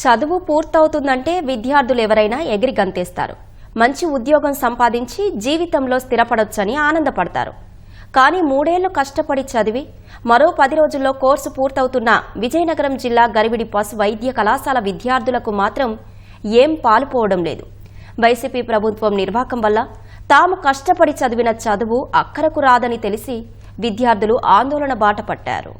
చదువు పూర్తవుతుందంటే విద్యార్థులు ఎవరైనా ఎగిరి గంతేస్తారు. మంచి ఉద్యోగం సంపాదించి జీవితంలో స్థిరపడొచ్చని ఆనందపడతారు. కానీ మూడేళ్ళు కష్టపడి చదివి మరో పది రోజుల్లో కోర్సు పూర్తవుతున్న విజయనగరం జిల్లా గరివిడి పశు వైద్య కళాశాల విద్యార్థులకు మాత్రం ఏం పాలుపోవడం లేదు. వైసీపీ ప్రభుత్వం నిర్వాకం వల్ల తాము కష్టపడి చదివిన చదువు అక్కరకు రాదని తెలిసి విద్యార్థులు ఆందోళన బాట పట్టారు.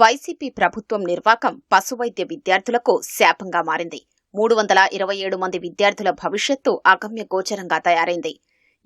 వైసీపీ ప్రభుత్వం నిర్వాకం పశువైద్య విద్యార్థులకు శాపంగా మారింది. మూడు వందల ఇరవై ఏడు మంది విద్యార్థుల భవిష్యత్తు అగమ్య గోచరంగా తయారైంది.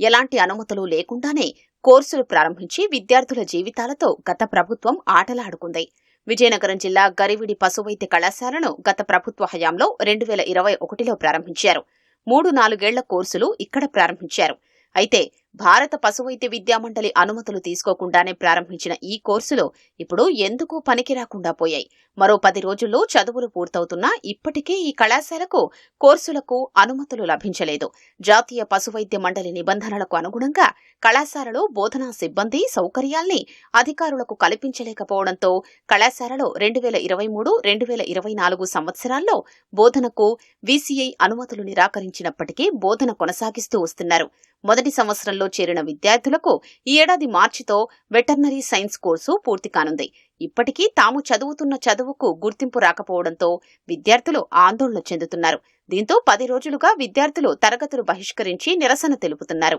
ఎలాంటి అనుమతులు లేకుండానే కోర్సులు ప్రారంభించి విద్యార్థుల జీవితాలతో గత ప్రభుత్వం ఆటలాడుకుంది. విజయనగరం జిల్లా గరివిడి పశువైద్య కళాశాలను గత ప్రభుత్వ హయాంలో రెండు వేల ఇరవై ఒకటిలో ప్రారంభించారు. మూడు నాలుగేళ్ళ కోర్సులు ఇక్కడ ప్రారంభించారు. అయితే భారత పశువైద్య విద్యామండలి అనుమతులు తీసుకోకుండానే ప్రారంభించిన ఈ కోర్సులు ఇప్పుడు ఎందుకు పనికి రాకుండా పోయాయి? మరో పది రోజుల్లో చదువులు పూర్తవుతున్నా ఇప్పటికే ఈ కళాశాలకు కోర్సులకు అనుమతులు లభించలేదు. జాతీయ పశువైద్య మండలి నిబంధనలకు అనుగుణంగా కళాశాలలో బోధనా సిబ్బంది సౌకర్యాల్ని అధికారులకు కల్పించలేకపోవడంతో కళాశాలలో రెండు వేల ఇరవై మూడు రెండు వేల ఇరవై నాలుగు సంవత్సరాల్లో బోధనకు వీసీఐ అనుమతులు నిరాకరించినప్పటికీ బోధన కొనసాగిస్తూ వస్తున్నారు. మొదటి సంవత్సరంలో చేరిన విద్యార్థులకు ఈ ఏడాది మార్చితో వెటర్నరీ సైన్స్ కోర్సు పూర్తి కానుంది. ఇప్పటికీ తాము చదువుతున్న చదువుకు గుర్తింపు రాకపోవడంతో విద్యార్థులు ఆందోళన చెందుతున్నారు. దీంతో పది రోజులుగా విద్యార్థులు తరగతులు బహిష్కరించి నిరసన తెలుపుతున్నారు.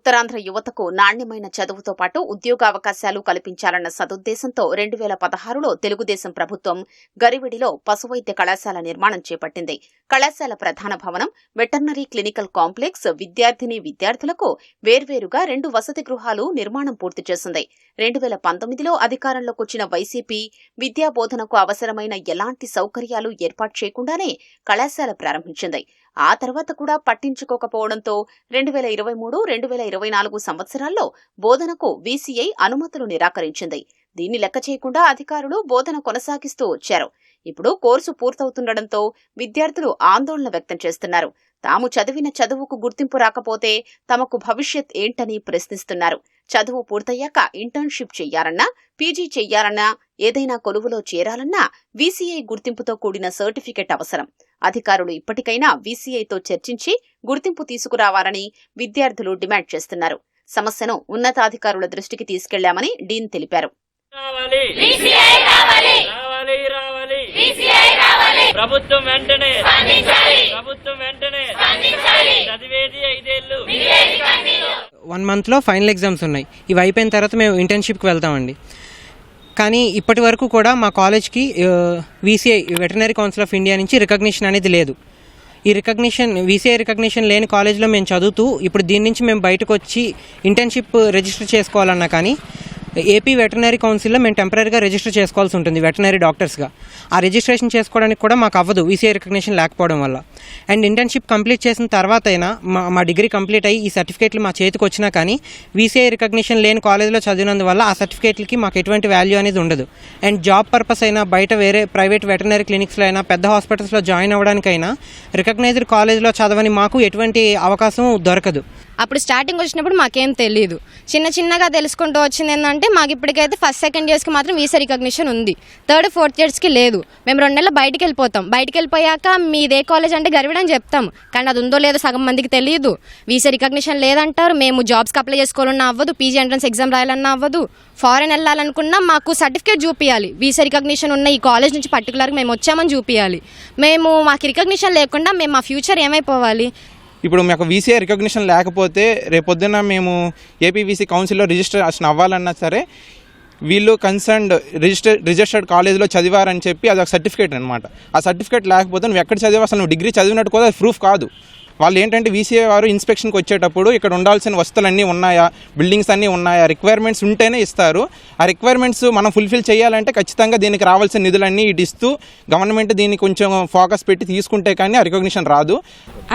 ఉత్తరాంధ్ర యువతకు నాణ్యమైన చదువుతో పాటు ఉద్యోగ అవకాశాలు కల్పించాలన్న సదుద్దేశంతో రెండు వేల పదహారులో తెలుగుదేశం ప్రభుత్వం గరివిడిలో పశువైద్య కళాశాల నిర్మాణం చేపట్టింది. కళాశాల ప్రధాన భవనం వెటర్నరీ క్లినికల్ కాంప్లెక్స్ విద్యార్థిని విద్యార్థులకు వేర్వేరుగా రెండు వసతి గృహాలు నిర్మాణం పూర్తి చేసింది. రెండు వేల పంతొమ్మిదిలో అధికారంలోకి వచ్చిన వైసీపీ విద్యా బోధనకు అవసరమైన ఎలాంటి సౌకర్యాలు ఏర్పాటు చేయకుండానే కళాశాల ప్రారంభించింది. ఆ తర్వాత కూడా పట్టించుకోకపోవడంతో రెండు వేల ఇరవై మూడు రెండు వేల ఇరవై నాలుగు సంవత్సరాల్లో బోధనకు వీసీఐ అనుమతులు నిరాకరించింది. దీన్ని లెక్క చేయకుండా అధికారులు బోధన కొనసాగిస్తూ వచ్చారు. ఇప్పుడు కోర్సు పూర్తవుతుండటంతో విద్యార్థులు ఆందోళన వ్యక్తం చేస్తున్నారు. తాము చదివిన చదువుకు గుర్తింపు రాకపోతే తమకు భవిష్యత్ ఏంటని ప్రశ్నిస్తున్నారు. చదువు పూర్తయ్యాక ఇంటర్న్షిప్ చెయ్యాలన్నా పీజీ చెయ్యాలన్నా ఏదైనా కొలువులో చేరాలన్నా వీసీఐ గుర్తింపుతో కూడిన సర్టిఫికెట్ అవసరం. అధికారులు ఇప్పటికైనా వీసీఐతో చర్చించి గుర్తింపు తీసుకురావాలని విద్యార్థులు డిమాండ్ చేస్తున్నారు. సమస్యను ఉన్నతాధికారుల దృష్టికి తీసుకెళ్ళామని డీన్ తెలిపారు. ప్రభుత్వం వెంటనే ప్రభుత్వం వెంటనే చదివేది ఐదేళ్ళు వన్ మంత్లో ఫైనల్ ఎగ్జామ్స్ ఉన్నాయి. ఇవి అయిపోయిన తర్వాత మేము ఇంటర్న్షిప్కి వెళ్తామండి. కానీ ఇప్పటి వరకు కూడా మా కాలేజ్కి VCI veterinary council of India నుంచి రికగ్నిషన్ అనేది లేదు. ఈ రికగ్నిషన్ వీసీఐ రికగ్నిషన్ లేని కాలేజ్లో మేము చదువుతూ ఇప్పుడు దీని నుంచి మేము బయటకు వచ్చి ఇంటర్న్షిప్ రిజిస్టర్ చేసుకోవాలన్నా కానీ ఏపీ వెటనరీ కౌన్సిల్లో మేము టెంపరీగా రిజిస్టర్ చేసుకోవాల్సి ఉంటుంది వెటనరీ డాక్టర్స్గా ఆ రిజిస్ట్రేషన్ చేసుకోవడానికి కూడా మాకు అవ్వదు వీసీఐ రికగ్నిషన్ లేకపోవడం వల్ల. అండ్ ఇంటర్న్షిప్ కంప్లీట్ చేసిన తర్వాత అయినా మా మా డిగ్రీ కంప్లీట్ అయ్యి ఈ సర్టిఫికేట్లు మా చేతికి వచ్చినా కానీ వీసీఐ రికగ్నిషన్ లేని కాలేజ్లో చదివినందువల్ల ఆ సర్టిఫికేట్లకి మాకు ఎటువంటి వాల్యూ అనేది ఉండదు. అండ్ జాబ్ పర్పస్ అయినా బయట వేరే ప్రైవేట్ వెటనరీ క్లినిక్స్లో అయినా పెద్ద హాస్పిటల్స్లో జాయిన్ అవ్వడానికైనా రికగ్నైజ్డ్ కాలేజ్లో చదవని మాకు ఎటువంటి అవకాశం దొరకదు. అప్పుడు స్టార్టింగ్ వచ్చినప్పుడు మాకేం తెలియదు చిన్న చిన్నగా తెలుసుకుంటూ వచ్చింది ఏంటంటే మాకు ఇప్పటికైతే ఫస్ట్ సెకండ్ ఇయర్స్కి మాత్రం వీసా రికగ్నిషన్ ఉంది. థర్డ్ ఫోర్త్ ఇయర్స్కి లేదు. మేము రెండు నెలలు బయటికి వెళ్ళిపోతాం. బయటికి వెళ్ళిపోయాక మీదే కాలేజ్ అంటే గర్విడని చెప్తాం. కానీ అది ఉందో లేదో సగం మందికి తెలియదు వీసా రికగ్నిషన్ లేదంటారు. మేము జాబ్స్కి అప్లై చేసుకోవాలన్నా అవ్వదు. పీజీ ఎంట్రన్స్ ఎగ్జామ్ రాయాలన్నా అవ్వదు. ఫారెన్ వెళ్ళాలనుకున్నా మాకు సర్టిఫికేట్ చూపించాలి వీసా రికగ్నిషన్ ఉన్న ఈ కాలేజ్ నుంచి పర్టికులర్గా మేము వచ్చామని చూపించాలి మేము మాకు రికగ్నిషన్ లేకుండా మేము మా ఫ్యూచర్ ఏమైపోవాలి? ఇప్పుడు మాకు వీసీఐ రికగ్నిషన్ లేకపోతే రేపొద్దున మేము ఏపీవీసీ కౌన్సిల్లో రిజిస్ట్రేషన్ అవ్వాలన్నా సరే వీళ్ళు కన్సర్న్డ్ రిజిస్టర్ రిజిస్టర్డ్ కాలేజ్లో చదివారని చెప్పి అది ఒక సర్టిఫికేట్ అనమాట ఆ సర్టిఫికేట్ లేకపోతే నువ్వు ఎక్కడ చదివా అసలు నువ్వు డిగ్రీ చదివినట్టు కూడా అది ప్రూఫ్ కాదు. వాళ్ళు ఏంటంటే వీసీఐ వారు ఇన్స్పెక్షన్కి వచ్చేటప్పుడు ఇక్కడ ఉండాల్సిన వస్తువులన్నీ ఉన్నాయా? బిల్డింగ్స్ అన్నీ ఉన్నాయా? రిక్వైర్మెంట్స్ ఉంటేనే ఇస్తారు. ఆ రిక్వైర్మెంట్స్ మనం ఫుల్ఫిల్ చేయాలంటే ఖచ్చితంగా దీనికి రావాల్సిన నిధులన్నీ ఇటు ఇస్తూ గవర్నమెంట్ దీన్ని కొంచెం ఫోకస్ పెట్టి తీసుకుంటే కానీ ఆ రికగ్నిషన్ రాదు.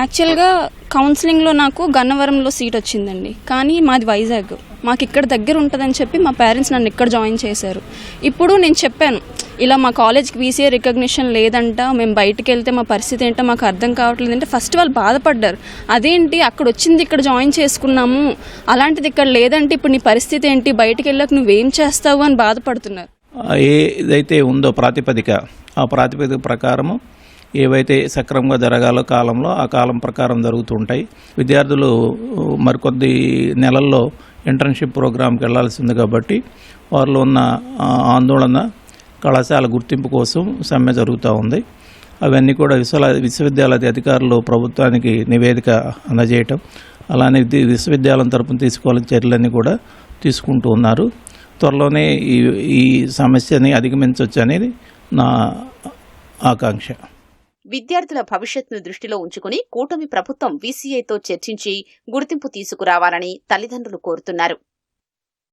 యాక్చువల్గా కౌన్సిలింగ్లో నాకు గన్నవరంలో సీట్ వచ్చిందండి. కానీ మాది వైజాగ్. మాకు ఇక్కడ దగ్గర ఉంటుందని చెప్పి మా పేరెంట్స్ నన్ను ఇక్కడ జాయిన్ చేశారు. ఇప్పుడు నేను చెప్పాను ఇలా మా కాలేజ్కి బీసీఏ రికగ్నిషన్ లేదంట మేము బయటకు వెళ్తే మా పరిస్థితి ఏంటో మాకు అర్థం కావట్లేదు అంటే ఫస్ట్ వాళ్ళు బాధపడ్డారు. అదేంటి అక్కడ వచ్చింది ఇక్కడ జాయిన్ చేసుకున్నాము అలాంటిది ఇక్కడ లేదంటే ఇప్పుడు నీ పరిస్థితి ఏంటి బయటకు వెళ్ళాక నువ్వేం చేస్తావు అని బాధపడుతున్నారు. ఏదైతే ఉందో ప్రాతిపదిక ఆ ప్రాతిపదిక ప్రకారము ఏవైతే సక్రమంగా జరగాలో కాలంలో ఆ కాలం ప్రకారం జరుగుతుంటాయి. విద్యార్థులు మరికొద్ది నెలల్లో ఇంటర్న్షిప్ ప్రోగ్రాంకి వెళ్ళాల్సి ఉంది కాబట్టి వారిలో ఉన్న ఆందోళన కళాశాల గుర్తింపు కోసం సమ్మె జరుగుతూ ఉంది. అవన్నీ కూడా విశ్వలా విశ్వవిద్యాలయ అధికారులు ప్రభుత్వానికి నివేదిక అందజేయటం అలానే విద్య- విశ్వవిద్యాలయం తరపున తీసుకోవాలని చర్యలన్నీ కూడా తీసుకుంటూ ఉన్నారు. త్వరలోనే ఈ ఈ సమస్యని అధిగమించవచ్చు అనేది నా ఆకాంక్ష. విద్యార్థుల భవిష్యత్తును దృష్టిలో ఉంచుకుని కూటమి ప్రభుత్వం వీసీఐతో చర్చించి గుర్తింపు తీసుకురావాలని తల్లిదండ్రులు కోరుతున్నారు.